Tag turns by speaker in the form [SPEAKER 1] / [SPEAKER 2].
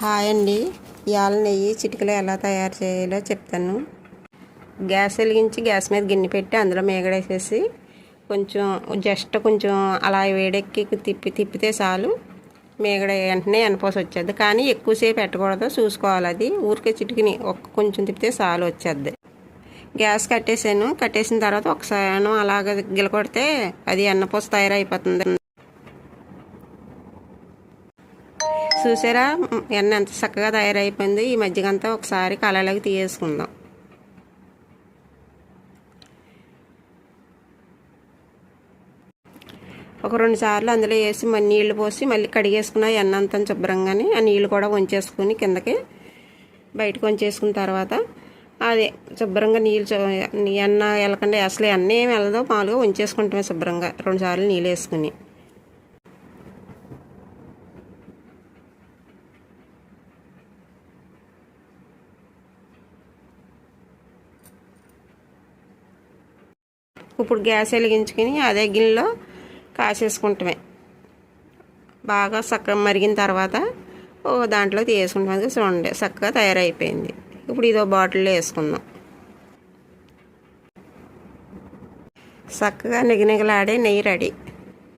[SPEAKER 1] Hi అండి. ఇవాళ నెయ్యి చిటికలో ఎలా తయారు చేయాలో చెప్తాను. గ్యాస్ వెలిగించి గ్యాస్ మీద గిన్నె పెట్టి అందులో మేగడేసేసి కొంచెం జస్ట్ కొంచెం అలా వేడెక్కి తిప్పి తిప్పితే చాలు. మేగడ వెంటనే ఎనపోసి వచ్చేది. కానీ ఎక్కువసేపు పెట్టకూడదు. చూసుకోవాలి అది. ఊరికే చిటికిని ఒక్క కొంచెం తిప్పితే చాలు వచ్చేది. గ్యాస్ కట్టేసాను. కట్టేసిన తర్వాత ఒకసారి అలాగ గిలకొడితే అది ఎన్నపోసి తయారైపోతుంది. చూసారా? ఎన్న ఎంత చక్కగా తయారైపోయింది. ఈ మజ్జిగంతా ఒకసారి కళలోకి తీసేసుకుందాం ఒక రెండు సార్లు అందులో వేసి మళ్ళీ నీళ్ళు పోసి మళ్ళీ కడిగేసుకున్న ఎన్న అంతా శుభ్రంగానే ఆ నీళ్ళు కూడా వంచేసుకుని కిందకి బయటకు వంచేసుకున్న తర్వాత అదే శుభ్రంగా నీళ్ళు ఎన్న వెళ్ళకుండా అసలు ఎన్న ఏమి వెళ్ళదో మామూలుగా వంచేసుకుంటామే శుభ్రంగా. రెండు సార్లు నీళ్ళు వేసుకుని. ఇప్పుడు గ్యాస్ వెలిగించుకుని అదే గిన్నెలో కాసేసుకుంటామే. బాగా చక్కగా మరిగిన తర్వాత ఓ దాంట్లో తీసుకుంటాం చూడండి చక్కగా తయారైపోయింది. ఇప్పుడు ఇదో బాటిల్లో వేసుకుందాం. చక్కగా నిగనిగలాడే నెయ్యి రెడీ.